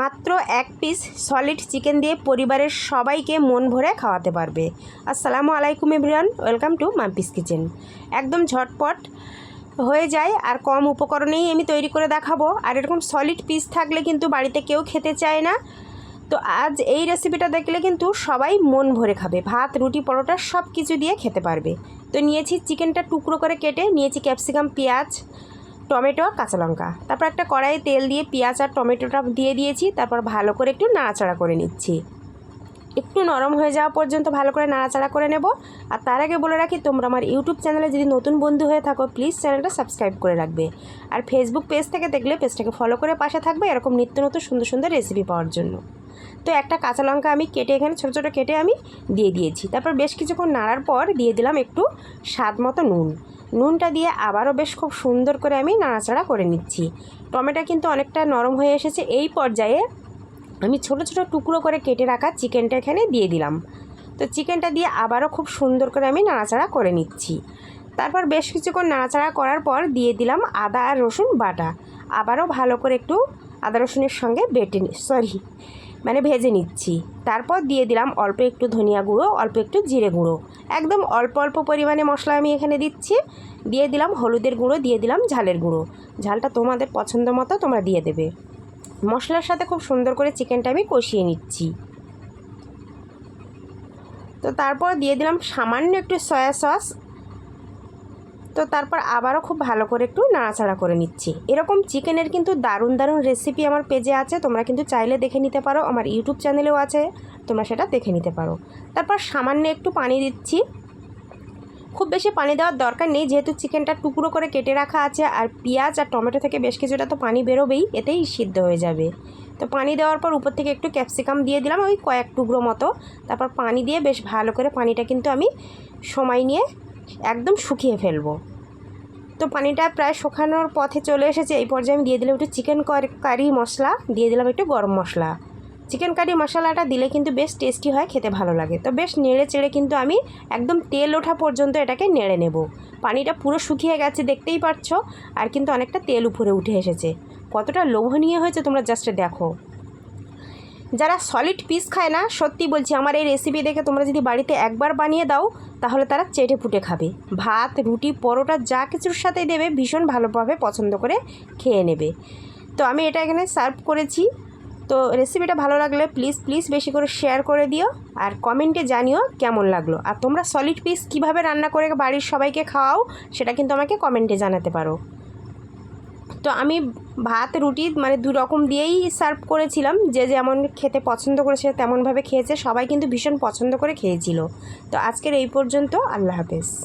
মাত্র এক piece solid chicken দিয়ে পরিবারের সবাইকে মন ভরে খাওয়াতে পারবে। আসসালামু আলাইকুম everyone welcome to Mampi's kitchen একদম ঝটপট হয়ে যায় আর কম উপকরণেই আমি তৈরি করে দেখাবো। আর এরকম সলিড পিস থাকলে কিন্তু বাড়িতে কেউ খেতে চায় না। তো আজ এই রেসিপিটা দেখলে কিন্তু সবাই মন ভরে খাবে। ভাত, রুটি, পরোটা সব কিছু দিয়ে খেতে পারবে। তো নিয়েছি চিকেনটা টুকরো করে কেটে, নিয়েছি ক্যাপসিকাম পেঁয়াজ টমেটো কাঁচা লঙ্কা। তারপর একটা কড়াইয়ে তেল দিয়ে পেঁয়াজ আর টমেটোটা দিয়ে দিয়েছি, তারপর ভালো করে একটু নাড়াচাড়া করে নিচ্ছি। একটু নরম হয়ে যাওয়া পর্যন্ত ভালো করে নাড়াচাড়া করে নেব। আর তার আগে বলে রাখি, তোমরা আমার ইউটিউব চ্যানেলে যদি নতুন বন্ধু হয়ে থাকো, প্লিজ চ্যানেলটা সাবস্ক্রাইব করে রাখবে। আর ফেসবুক পেজ থেকে দেখলে পেজটাকে ফলো করে পাশে থাকবে এরকম নিত্য নতুন সুন্দর সুন্দর রেসিপি পাওয়ার জন্য। তো একটা কাঁচা লঙ্কা আমি কেটে এখানে ছোটো ছোটো কেটে আমি দিয়ে দিয়েছি। তারপর বেশ কিছুক্ষণ নাড়ার পর দিয়ে দিলাম একটু স্বাদ মতো নুন। নুনটা দিয়ে আবারও বেশ খুব সুন্দর করে আমি নাড়াচাড়া করে নিচ্ছি। টমেটো কিন্তু অনেকটা নরম হয়ে এসেছে। এই পর্যায়ে আমি ছোট ছোট টুকরো করে কেটে রাখা চিকেনটা এখানে দিয়ে দিলাম। তো চিকেনটা দিয়ে আবারও খুব সুন্দর করে আমি নাড়াচাড়া করে নিচ্ছি। তারপর বেশ কিছুক্ষণ নাড়াচাড়া করার পর দিয়ে দিলাম আদা আর রসুন বাটা। আবারও ভালো করে একটু আদা রসুনের সঙ্গে বেটে নি সরি মানে ভেজে নিচ্ছি। তারপর দিয়ে দিলাম অল্প একটু ধনিয়া গুঁড়ো, অল্প একটু জিরে গুঁড়ো। একদম অল্প অল্প পরিমাণে মশলা আমি এখানে দিচ্ছি। দিয়ে দিলাম হলুদের গুঁড়ো, দিয়ে দিলাম ঝালের গুঁড়ো। ঝালটা তোমাদের পছন্দ মতো তোমরা দিয়ে দেবে। মশলার সাথে খুব সুন্দর করে চিকেনটা আমি কষিয়ে নিচ্ছি। তো তারপর দিয়ে দিলাম সামান্য একটু সয়া সস তো তারপর আবারও খুব ভালো করে একটু নাড়াচাড়া করে নিচ্ছি। এরকম চিকেনের কিন্তু দারুণ দারুণ রেসিপি আমার পেজে আছে। তোমরা কিন্তু চাইলে দেখে নিতে পারো। আমার ইউটিউব চ্যানেলেও আছে। তোমরা সেটা দেখে নিতে পারো। তারপর সামান্য একটু পানি দিচ্ছি। খুব বেশি পানি দেওয়ার দরকার নেই। যেহেতু চিকেনটা টুকরো করে কেটে রাখা আছে আর পেঁয়াজ আর টমেটো থেকে বেশ কিছুটা তো পানি বেরোবেই, এতেই সিদ্ধ হয়ে যাবে। তো পানি দেওয়ার পর উপর থেকে একটু ক্যাপসিকাম দিয়ে দিলাম ওই কয়েক টুকরো মতো। তারপর পানি দিয়ে বেশ ভালো করে পানিটা কিন্তু আমি সময় নিয়ে একদম শুকিয়ে ফেলব। তো পানিটা প্রায় শুকানোর পথে চলে এসেছে। এই পর্যায়ে আমি দিয়ে দিলাম একটু চিকেন কারি মশলা, দিয়ে দিলাম একটু গরম মশলা। চিকেন কারি মশলাটা দিলে কিন্তু বেশ টেস্টি হয়, খেতে ভালো লাগে। তো বেশ নেড়ে চেড়ে কিন্তু আমি একদম তেল ওঠা পর্যন্ত এটাকে নেড়ে নেব। পানিটা পুরো শুকিয়ে গেছে, দেখতেই পাচ্ছ আর কিন্তু অনেকটা তেল উপরে উঠে এসেছে। কতটা লোভনীয় হয়েছে তোমরা জাস্ট দেখো। যারা সলিড পিস খায় না সত্যি বলছি, আমার এই রেসিপি দেখে তোমরা যদি বাড়িতে একবার বানিয়ে দাও, তাহলে তারা চেটে ফুটে খাবে। ভাত, রুটি, পরোটা, যা কিছুর সাথে দেবে, ভীষণ ভালোভাবে পছন্দ করে খেয়ে নেবে। তো আমি এটা এখানে সার্ভ করেছি। তো রেসিপিটা ভালো লাগলে প্লিজ প্লিজ বেশি করে শেয়ার করে দিও আর কমেন্টে জানিও কেমন লাগল। আর তোমরা সলিড পিস কীভাবে রান্না করে বাড়ির সবাইকে খাওয়াও, সেটা কিন্তু আমাকে কমেন্টে জানাতে পারো। তো আমি ভাত, রুটি মানে দু রকম দিয়েই সার্ভ করেছিলাম। যে যেমন খেতে পছন্দ করেছে তেমনভাবে খেয়েছে। সবাই কিন্তু ভীষণ পছন্দ করে খেয়েছিল। তো আজকের এই পর্যন্ত, আল্লাহ হাফেজ।